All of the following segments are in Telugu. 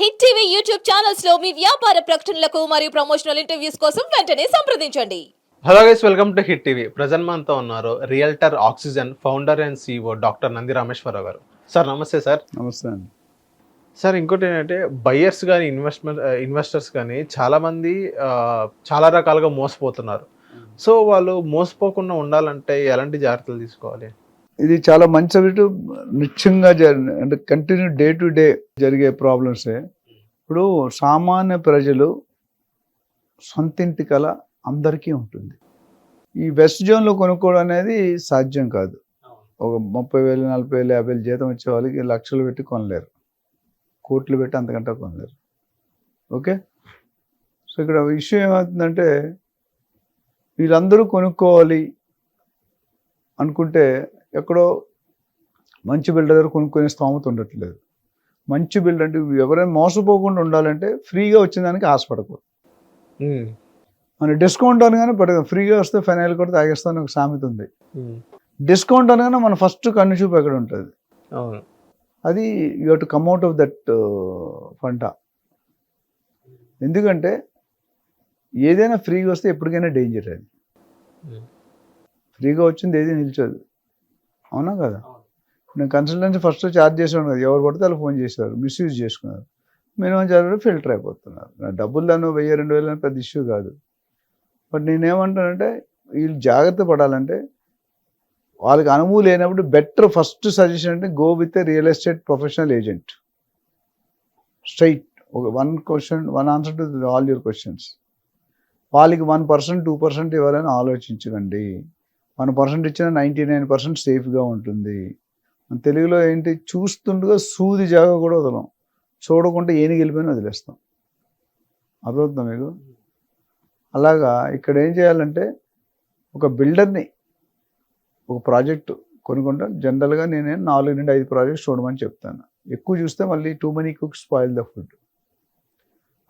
హిట్ టీవీ యూట్యూబ్ ఛానల్స్లో మీ వ్యాపార ప్రకటనలకు మరియు ప్రమోషనల్ ఇంటర్వ్యూస్ కోసం వెంటనే సంప్రదించండి. Hello guys welcome to Hit TV present మనతో ఉన్నారు realtor oxygen founder and CEO doctor Nandi Rameshwar Rao garu. Sir నమస్తే సార్ నమస్తే అండి. సార్ ఇంకోటి ఏంటంటే బయ్యర్స్ కానీ ఇన్వెస్ట్మెంట్ ఇన్వెస్టర్స్ కానీ చాలామంది చాలా రకాలుగా మోసపోతున్నారు. సో వాళ్ళు మోసపోకుండా ఉండాలంటే ఎలాంటి జాగ్రత్తలు తీసుకోవాలి? ఇది చాలా మంచి సబ్జెక్టు. నిత్యంగా జరి అంటే కంటిన్యూ డే టు డే జరిగే ప్రాబ్లమ్సే ఇప్పుడు సామాన్య ప్రజలు సొంతింటి కళ అందరికీ ఉంటుంది. ఈ వెస్ట్ జోన్లో కొనుక్కోవడం అనేది సాధ్యం కాదు. ఒక ముప్పై వేలు నలభై వేలు యాభై వేలు జీతం వచ్చే వాళ్ళకి లక్షలు పెట్టి కొనలేరు. కోట్లు పెట్టి అంతకంటే కొనలేరు. ఓకే? సో ఇక్కడ విషయం ఏమవుతుందంటే వీళ్ళందరూ కొనుక్కోవాలి అనుకుంటే ఎక్కడో మంచి బిల్డర్ దగ్గర కొనుక్కునే స్తోమత ఉండట్లేదు. మంచి బిల్డర్ అంటే ఎవరైనా మోసపోకుండా ఉండాలంటే ఫ్రీగా వచ్చిన దానికి ఆశపడకూడదు. మన డిస్కౌంట్ అనగానే పడదు. ఫ్రీగా వస్తే ఫైనల్ కూడా తాగేస్తాను ఒక సామెత ఉంది. డిస్కౌంట్ అనగానే మన ఫస్ట్ కన్ను చూపు ఎక్కడ ఉంటుంది? అది you to come out of that ఫంట ఎందుకంటే ఏదైనా ఫ్రీగా వస్తే ఎప్పటికైనా డేంజర్ అది. ఫ్రీగా వచ్చింది ఏది నిల్చోదు. అవునా కదా? నేను కన్సల్టెన్సీ ఫస్ట్ ఛార్జ్ చేసాను కదా. ఎవరు పడితే వాళ్ళు ఫోన్ చేశారు మిస్యూజ్ చేసుకున్నారు. మినిమం ఛార్జ్ ఫిల్టర్ అయిపోతున్నారు. నా డబ్బులు దాన్ని వెయ్యి రెండు వేలు అని పెద్ద ఇష్యూ కాదు. బట్ నేనేమంటానంటే వీళ్ళు జాగ్రత్త పడాలంటే వాళ్ళకి అనుభవం లేనప్పుడు బెటర్ ఫస్ట్ సజెషన్ అంటే go with a real estate professional agent straight ఒక one question one answer to all your questions వాళ్ళకి వన్ పర్సెంట్ టూ పర్సెంట్ ఇవ్వాలని ఆలోచించకండి. వన్ పర్సెంట్ ఇచ్చిన నైంటీ నైన్ పర్సెంట్ సేఫ్గా ఉంటుంది. తెలుగులో ఏంటి? చూస్తుండగా సూది జాగా కూడా వదలం. చూడకుండా ఏని వెళ్ళిపోయినా వదిలేస్తాం. అర్థమవుతుందా మీకు? అలాగా ఇక్కడ ఏం చేయాలంటే ఒక బిల్డర్ని ఒక ప్రాజెక్టు కొనుక్కుంటా. జనరల్గా నేనే నాలుగు నుండి ఐదు ప్రాజెక్ట్స్ చూడమని చెప్తాను. ఎక్కువ చూస్తే మళ్ళీ too many cook spoil the food.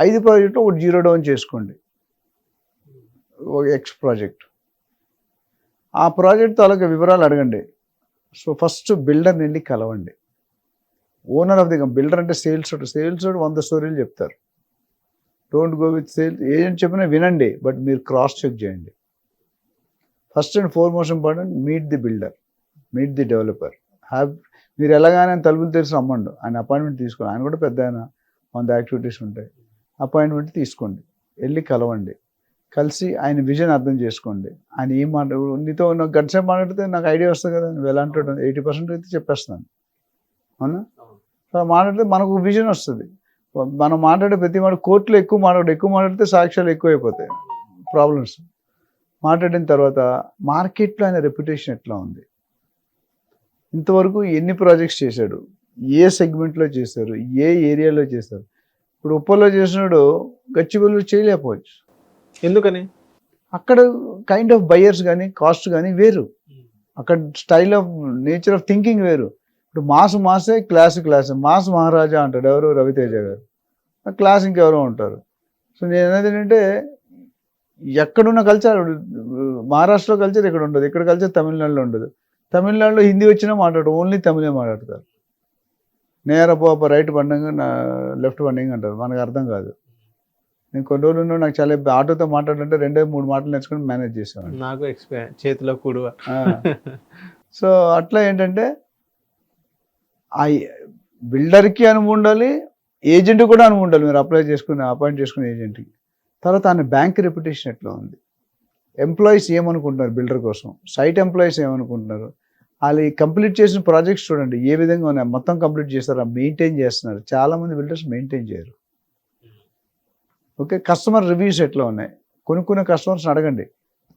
ఐదు ప్రాజెక్టు ఒక జీరో డౌన్ చేసుకోండి. ఒక ఎక్స్ ప్రాజెక్ట్. ఆ ప్రాజెక్ట్ తాలూకా వివరాలు అడగండి. సో ఫస్ట్ బిల్డర్ని వెళ్ళి కలవండి. ఓనర్ ఆఫ్ ది బిల్డర్ అంటే సేల్స్ సేల్స్ వంద స్టోరీలు చెప్తారు. Don't go with sales agent చెప్పినా వినండి బట్ మీరు క్రాస్ చెక్ చేయండి. First and foremost important meet the builder meet the developer have మీరు ఎలాగానే ఆయన తలుపులు తెరిచి రమ్మండు. ఆయన అపాయింట్మెంట్ తీసుకోండి. ఆయన కూడా పెద్ద ఆయన వంద యాక్టివిటీస్ ఉంటాయి. అపాయింట్మెంట్ తీసుకోండి. వెళ్ళి కలవండి. కలిసి ఆయన విజన్ అర్థం చేసుకోండి. ఆయన ఏం మాట నీతో నాకు గంట సేపు మాట్లాడితే నాకు ఐడియా వస్తుంది కదా నువ్వు ఎలా అంటాడు? ఎయిటీ పర్సెంట్ అయితే చెప్పేస్తాను. అవునా? సో మాట్లాడితే మనకు విజన్ వస్తుంది. మనం మాట్లాడే ప్రతి మాట కోర్టులో ఎక్కువ మాట్లాడు ఎక్కువ మాట్లాడితే సాక్ష్యాలు ఎక్కువ అయిపోతాయి ప్రాబ్లమ్స్ మాట్లాడిన తర్వాత మార్కెట్లో ఆయన రెప్యుటేషన్ ఎట్లా ఉంది? ఇంతవరకు ఎన్ని ప్రాజెక్ట్స్ చేశాడు? ఏ సెగ్మెంట్లో చేశారు? ఏ ఏరియాలో చేశారు? ఇప్పుడు ఉప్పల్లో చేసినాడు గచ్చిబౌలిలో చేయలేకపోవచ్చు. ఎందుకని? అక్కడ కైండ్ ఆఫ్ బయర్స్ కానీ కాస్ట్ కానీ వేరు. అక్కడ style of nature of thinking వేరు. ఇప్పుడు మాస్ మాసే క్లాస్ క్లాస్ మాస్ మహారాజా అంటాడు ఎవరు? రవితేజ గారు. క్లాస్ ఇంకెవరో ఉంటారు. సో నేను అనేది ఏంటంటే ఎక్కడున్న కల్చర్ మహారాష్ట్రలో కల్చర్ ఇక్కడ ఉండదు. ఇక్కడ కల్చర్ తమిళనాడులో ఉండదు. తమిళనాడులో హిందీ వచ్చినా మాట్లాడు ఓన్లీ తమిళే మాట్లాడతారు. నేర పోప రైట్ పండంగా లెఫ్ట్ పండింగ్ అంటారు. మనకు అర్థం కాదు. నేను కొన్ని రోజులు నాకు చాలా ఆటోతో మాట్లాడాలంటే రెండే మూడు మాటలు నేర్చుకుని మేనేజ్ చేసేవాడిని. నాకు ఎక్స్పీరియన్స్ చేతిలో కూడువ. ఆ. సో అట్లా ఏంటంటే ఆ బిల్డర్కి అనుభవం ఉండాలి ఏజెంట్ కూడా అనుభవం ఉండాలి. మీరు అప్లై చేసుకుని అపాయింట్ చేసుకునే ఏజెంట్కి తర్వాత ఆయన బ్యాంక్ రెప్యుటేషన్ ఎట్లా ఉంది? ఎంప్లాయీస్ ఏమనుకుంటున్నారు బిల్డర్ కోసం? సైట్ ఎంప్లాయీస్ ఏమనుకుంటున్నారు? వాళ్ళు కంప్లీట్ చేసిన ప్రాజెక్ట్స్ చూడండి ఏ విధంగా ఉన్నాయి? మొత్తం కంప్లీట్ చేస్తారా? మెయింటైన్ చేస్తున్నారు. చాలామంది బిల్డర్స్ మెయింటైన్ చేయరు. ఓకే కస్టమర్ రివ్యూస్ ఎట్లా ఉన్నాయి? కొనుక్కునే కస్టమర్స్ని అడగండి.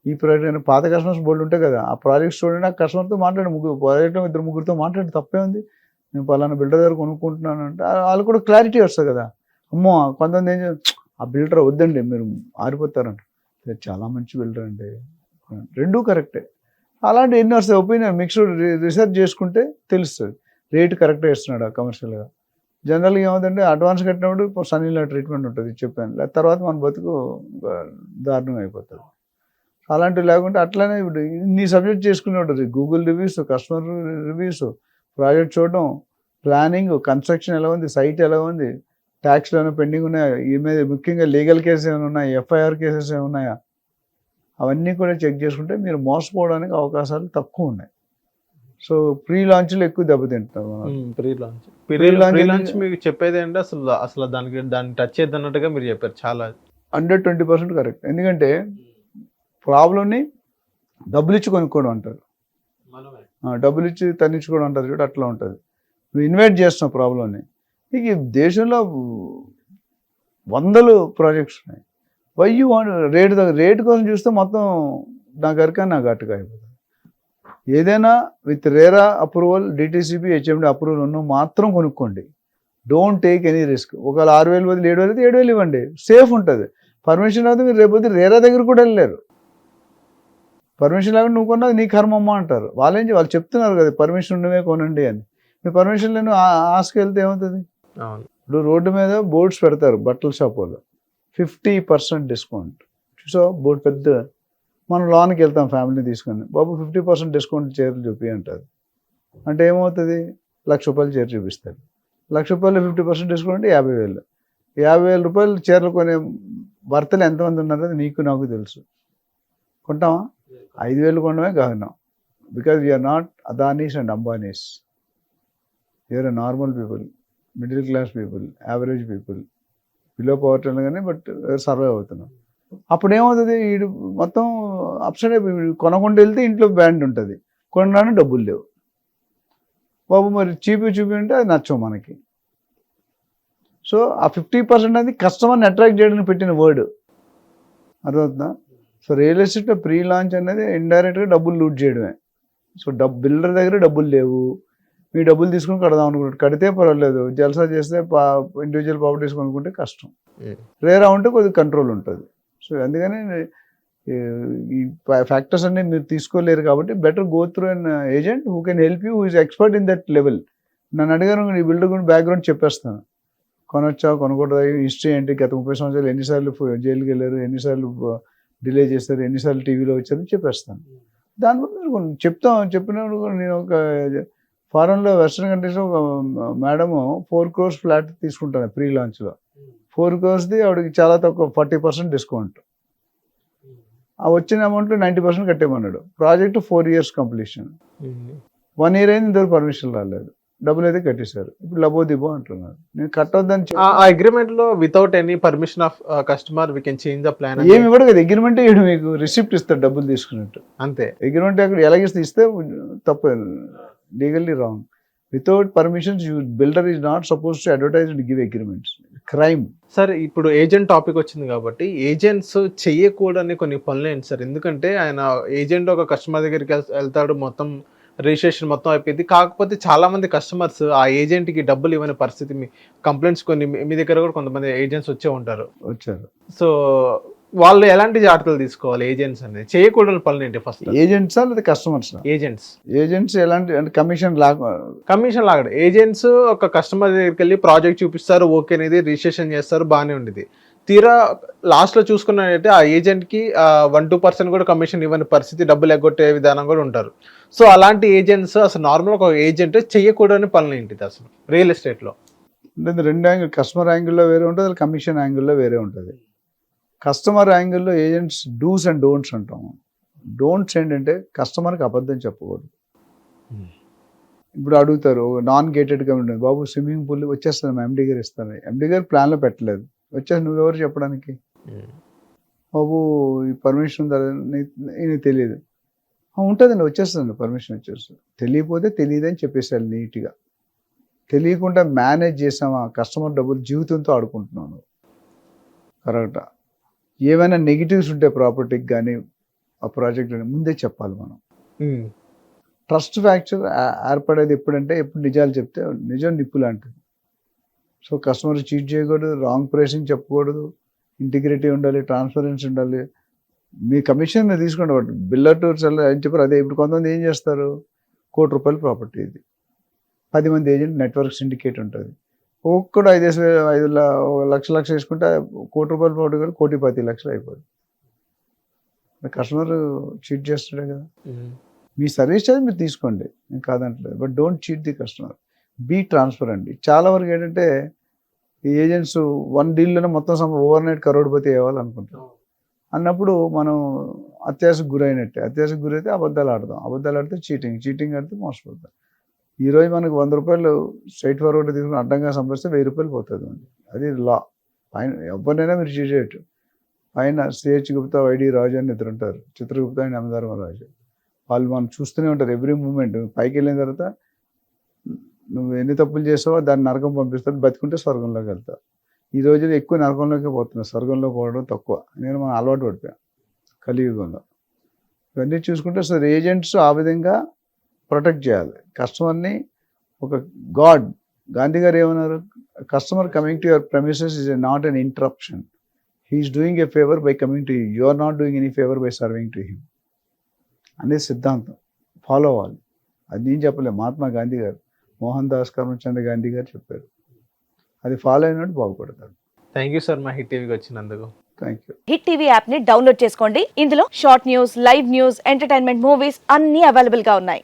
ఈ ప్రాజెక్ట్ పాత కస్టమర్స్ బోర్డు ఉంటాయి కదా ఆ ప్రాజెక్ట్ చూడండి ఆ కస్టమర్తో మాట్లాడి ముగ్గురు ప్రాజెక్ట్లో ఇద్దరు ముగ్గురితో మాట్లాడి తప్పే ఉంది. నేను పలానా బిల్డర్ దగ్గర కొనుక్కుంటున్నాను అంటే వాళ్ళు కూడా క్లారిటీ వస్తుంది కదా. అమ్మో కొంతమంది ఏం ఆ బిల్డర్ వద్దండి మీరు ఆరిపోతారంట. చాలా మంచి బిల్డర్ అండి. రెండూ కరెక్టే. అలాంటి ఎన్ని వస్తాయి ఒపీనియన్ మిక్స్డ్ రీసెర్చ్ చేసుకుంటే తెలుస్తుంది. రేట్ కరెక్ట్గా ఇస్తున్నాడు కమర్షియల్గా జనరల్గా ఏమవుతుందంటే అడ్వాన్స్ కట్టినప్పుడు ఇప్పుడు సన్నీలో ట్రీట్మెంట్ ఉంటుంది చెప్పాను. లేదా తర్వాత మన బతుకు దారుణం అయిపోతుంది. అలాంటివి లేకుంటే అట్లనే ఇప్పుడు ఇన్ని సబ్జెక్ట్ చేసుకునే ఉంటుంది. Google reviews customer reviews project చూడడం ప్లానింగ్ కన్స్ట్రక్షన్ ఎలా ఉంది సైట్ ఎలా ఉంది ట్యాక్స్లో ఏమైనా పెండింగ్ ఉన్నాయా? ఈ మీద ముఖ్యంగా లీగల్ కేసెస్ ఏమైనా ఉన్నాయా? ఎఫ్ఐఆర్ కేసెస్ ఏమైనా ఉన్నాయా? అవన్నీ కూడా చెక్ చేసుకుంటే మీరు మోసపోవడానికి అవకాశాలు తక్కువ ఉన్నాయి. సో ప్రీ లాంచ్లో ఎక్కువ దెబ్బతింటారు మనం. ప్రీ లాంచ్ ప్రీ లాంచ్ మీకు చెప్పేది ఏంటి? అసలు అసలు దానికి దాన్ని టచ్ చేద్దన్నట్టుగా మీరు చెప్పారు. చాలా హండ్రెడ్ ట్వంటీ పర్సెంట్ కరెక్ట్. ఎందుకంటే ప్రాబ్లమ్ని డబ్బులు ఇచ్చి కొనుక్కోవడం అంటారు. డబ్బులు ఇచ్చి తన్నించుకోవడం అంటారు చూడు అట్లా ఉంటుంది. నువ్వు ఇన్వైట్ చేస్తున్నావు ప్రాబ్లమ్ని. నీకు దేశంలో వందలు ప్రాజెక్ట్స్ ఉన్నాయి. Why you want rate rate కోసం చూస్తే మొత్తం నా గరిక నా గట్టుగా అయిపోతుంది. ఏదైనా with RERA approval DTCP HMD approval ఉన్న మాత్రం కొనుక్కోండి. డోంట్ టేక్ ఎనీ రిస్క్ ఒకవేళ ఆరు వేలు బదులు ఏడు వేలు అయితే ఏడు వేలు ఇవ్వండి. సేఫ్ ఉంటుంది. పర్మిషన్ అయితే మీరు రేపు రేరా దగ్గర కూడా వెళ్ళలేరు. పర్మిషన్ లేకుండా నువ్వు కొన్నది నీ కర్మమ్మ అంటారు. వాళ్ళేం వాళ్ళు చెప్తున్నారు కదా పర్మిషన్ ఉండవే కొనండి అని. మీ పర్మిషన్ లేని ఆస్కి వెళ్తే ఏమవుతుంది? ఇప్పుడు రోడ్డు మీద బోర్డ్స్ పెడతారు బట్టల షాప్ వాళ్ళు. ఫిఫ్టీ పర్సెంట్ డిస్కౌంట్ చూసా బోర్డు పెద్ద మనం లోన్కి వెళ్తాం ఫ్యామిలీ తీసుకొని. బాబు ఫిఫ్టీ పర్సెంట్ డిస్కౌంట్ చీరలు చూపి అంటారు. అంటే ఏమవుతుంది? లక్ష రూపాయలు చీర చూపిస్తారు. లక్ష రూపాయలు ఫిఫ్టీ పర్సెంట్ డిస్కౌంట్ అంటే యాభై వేలు. యాభై వేల రూపాయలు చీరలు కొనే భర్తలు ఎంతమంది ఉన్నారో నీకు నాకు తెలుసు. కొంటామా ఐదు వేలు కొనడమే గగనం. Because we are not Adanis and Ambanis you are normal people middle class people average people below poverty కానీ బట్ సర్వైవ్ అవుతున్నాం. అప్పుడు ఏమవుతుంది వీడు మొత్తం అప్సైడ్ అయిపోయి కొనకుండా వెళ్తే ఇంట్లో బ్యాండ్ ఉంటుంది. కొనడానికి డబ్బులు లేవు. బాబు మరి చూపి చూపి అంటే అది నచ్చవు మనకి. సో ఆ ఫిఫ్టీ పర్సెంట్ అనేది కస్టమర్ని అట్రాక్ట్ చేయడానికి పెట్టిన వర్డ్. అర్థమవుతుందా? సో రియల్ ఎస్టేట్లో ప్రీ లాంచ్ అనేది ఇండైరెక్ట్గా డబ్బులు లూట్ చేయడమే. సో డబ్ బిల్డర్ దగ్గర డబ్బులు లేవు. మీ డబ్బులు తీసుకుని కడదాం అనుకుంటారు కడితే పర్వాలేదు. జల్సా చేస్తే పా ఇండివిజువల్ ప్రాపర్టీస్ కొనుక్కుంటే కష్టం. రేరా ఉంటే కొద్దిగా కంట్రోల్ ఉంటుంది. సో అందుకని ఈ- ఫ్యాక్టర్స్ అన్ని మీరు తీసుకోలేరు కాబట్టి better go through an agent who can help you is expert in that level నన్ను అడిగారు ఈ బిల్డర్ గురించి బ్యాక్గ్రౌండ్ చెప్పేస్తాను. కొనొచ్చా కొనకూడదా హిస్టరీ ఏంటి? గత ముప్పై సంవత్సరాలు ఎన్నిసార్లు జైలుకి వెళ్ళారు ఎన్నిసార్లు డిలే చేస్తారు ఎన్నిసార్లు టీవీలో వచ్చారు చెప్పేస్తాను. దాని బట్టి మీరు కొన్ని చెప్తాం చెప్పినప్పుడు నేను ఒక ఫారెన్లో వెస్ట్రన్ కంట్రీస్లో ఒక మేడము ఫోర్ క్రోర్స్ ఫ్లాట్ తీసుకుంటాను ప్రీ లాంచ్లో ఫోర్ క్రోర్స్ది ఆవిడకి చాలా తక్కువ ఫార్టీ పర్సెంట్ డిస్కౌంట్. ఆ వచ్చిన అమౌంట్లో ninety percent కట్టేమన్నాడు project four years completion. One year అయింది ఇంతవరకు పర్మిషన్ రాలేదు. డబ్బులు అయితే కట్టేశారు. ఇప్పుడు లబో దిబో అంటున్నారు. నేను కట్టొద్దని ఆ అగ్రిమెంట్లో without any permission of customer we can change the plan ఏమి ఇవ్వడు కదా అగ్రిమెంట్ ఇవ్వడు మీకు. రిసిప్ట్ ఇస్తాడు డబ్బులు తీసుకున్నట్టు. అంతే. అగ్రిమెంట్ అక్కడ ఎలాగిస్తే ఇస్తే తప్పు legally wrong without permissions you builder is not suppose to advertise and give agreements crime. Sir ఇప్పుడు ఏజెంట్ టాపిక్ వచ్చింది కాబట్టి ఏజెంట్స్ చెయ్యకూడని కొన్ని పనులు ఏంటి సార్. ఎందుకంటే ఆయన ఏజెంట్ ఒక కస్టమర్ దగ్గరికి వెళ్- వెళ్తాడు మొత్తం రిజిస్ట్రేషన్ మొత్తం అయిపోయింది. కాకపోతే చాలా మంది కస్టమర్స్ ఆ ఏజెంట్కి డబ్బులు ఇవ్వని పరిస్థితి మీ కంప్లైంట్స్ కొన్ని మీ- మీ దగ్గర కూడా కొంతమంది ఏజెంట్స్ వచ్చే ఉంటారు. వచ్చారు. సో వాళ్ళు ఎలాంటి జాగ్రత్తలు తీసుకోవాలి? ఏజెంట్స్ అనేది? చేయకూడని పనులు ఏంటి ఫస్ట్ ఏజెంట్సా లేదా కస్టమర్స్ ఏజెంట్స్. ఏజెంట్స్ ఎలాంటి అంటే కమిషన్ లాగా కమిషన్ లాగడు ఏజెంట్స్ ఒక కస్టమర్ దగ్గరికి వెళ్ళి ప్రాజెక్ట్ చూపిస్తారు ఓకే అనేది రిజిస్ట్రేషన్ చేస్తారు బాగానే ఉండేది తీరా లాస్ట్లో చూసుకున్నట్టయితే ఆ ఏజెంట్కి వన్ టూ పర్సెంట్ కూడా కమిషన్ ఇవ్వని పరిస్థితి డబ్బులు ఎగ్గొట్టే విధానం కూడా ఉంటారు. సో అలాంటి ఏజెంట్స్ అసలు నార్మల్ ఒక ఏజెంట్ చేయకూడని పనులు ఏంటిది అసలు? రియల్ ఎస్టేట్లో. అంటే రెండు యాంగిల్ కస్టమర్ యాంగిల్లో వేరే ఉంటుంది కమిషన్ యాంగిల్లో వేరే ఉంటుంది. కస్టమర్ యాంగిల్లో ఏజెంట్స్ డూస్ అండ్ డోంట్స్ అంటాం. డోంట్స్ ఏంటంటే కస్టమర్కి అబద్ధం చెప్పకూడదు. ఇప్పుడు అడుగుతారు నాన్ గేటెడ్ కమ్యూనిటీ బాబు స్విమ్మింగ్ పూల్ వచ్చేస్తాను మా ఎండి గారు ఇస్తాను ఎండి గారు ప్లాన్లో పెట్టలేదు. వచ్చేసి నువ్వెవరు చెప్పడానికి? బాబు ఈ పర్మిషన్ ఉందా ఇది తెలియదు ఉంటుందండి వచ్చేస్తుందండి పర్మిషన్ వచ్చేస్తుంది. తెలియకపోతే తెలియదని చెప్పేసారు నీట్గా. తెలియకుండా మేనేజ్ చేసామా? కస్టమర్ డబ్బులు జీవితంతో ఆడుకుంటున్నాను. కరెక్టా? ఏమైనా నెగిటివ్స్ ఉంటే ప్రాపర్టీకి కానీ ఆ ప్రాజెక్ట్ ముందే చెప్పాలి మనం. ట్రస్ట్ ఫ్యాక్చర్ ఏర్పడేది ఎప్పుడంటే ఎప్పుడు నిజాలు చెప్తే నిజం నిప్పు లాంటిది. సో కస్టమర్ చీట్ చేయకూడదు రాంగ్ ప్రైసింగ్ చెప్పకూడదు ఇంటిగ్రిటీ ఉండాలి ట్రాన్స్పరెన్సీ ఉండాలి. మీ కమిషన్ తీసుకోండి బట్ బిల్లర్ టు సెల్ అని చెప్పారు? అదే ఇప్పుడు కొంతమంది ఏం చేస్తారు? కోటి రూపాయల ప్రాపర్టీ ఇది. పది మంది ఏజెంట్ నెట్వర్క్ సిండికేట్ ఉంటుంది. ఒక్కడు ఐదు ఒక లక్ష లక్ష వేసుకుంటే కోటి రూపాయల ప్రాపర్టీ కూడా కోటి పది లక్షలు అయిపోతుంది కస్టమర్ చీట్ చేస్తాడే కదా. మీ సర్వీస్ చార్జ్ మీరు తీసుకోండి. నేను కాదంటలేదు. But don't cheat the customer. Be transparent. చాలా వరకు ఏంటంటే ఈ ఏజెంట్స్ వన్ డీల్లోనే మొత్తం ఓవర్ నైట్ కరోడ్పతి అవ్వాలనుకుంటారు అన్నప్పుడు మనం అత్యాశకు గురైనట్టే. అత్యాశకు గురైతే అబద్ధాలు ఆడదాం. అబద్ధాలు ఆడితే చీటింగ్. చీటింగ్ ఆడితే మోసపోతాం. ఈరోజు మనకు వంద రూపాయలు స్ట్రైట్ ఫార్వర్డ్ తీసుకుని అడ్డంగా సంపాదిస్తే వెయ్యి రూపాయలు పోతుంది అండి అది లా. ఆయన ఎవరినైనా మీరు చేయట్టు పైన సిహెచ్ గుప్తా వైడి రాజు అని ఇద్దరు ఉంటారు. చిత్రగుప్తా అండ్ అమదారం రాజు వాళ్ళు మనం చూస్తూనే ఉంటారు ఎవ్రీ మూమెంట్. పైకి వెళ్ళిన తర్వాత నువ్వు ఎన్ని తప్పులు చేసావో దాన్ని నరకం పంపిస్తారు బతికుంటే స్వర్గంలోకి వెళ్తావు ఈ రోజుల్లో ఎక్కువ నరకంలోకి పోతున్నావు స్వర్గంలో పోవడం తక్కువ. నేను మనం అలవాటు పడిపోయాను కలియుగంలో. ఇవన్నీ చూసుకుంటే సార్ ఏజెంట్స్ ఆ విధంగా ప్రొటెక్ట్ చేయాలి. కస్టమర్ని ఒక గాడ్ గాంధీ గారు ఏమన్నారు? Customer coming to your premises is not an interruption he is doing a favour by coming to you you are not doing any favour by serving to him అనేది సిద్ధాంతం. ఫాలో అవ్వాలి. అది నేను చెప్పలే మహాత్మా గాంధీ గారు మోహన్ దాస్ కరమ్చంద్ గాంధీ గారు చెప్పారు. అది ఫాలో అయినట్టు బాగుపడతాడు థ్యాంక్ యూ సార్ మా హిట్ టీవీకి వచ్చినందుకు. థ్యాంక్ యూ హిట్ టీవీ యాప్ని డౌన్లోడ్ చేసుకోండి. ఇందులో short news live news entertainment movies అన్ని అవైలబుల్గా ఉన్నాయి.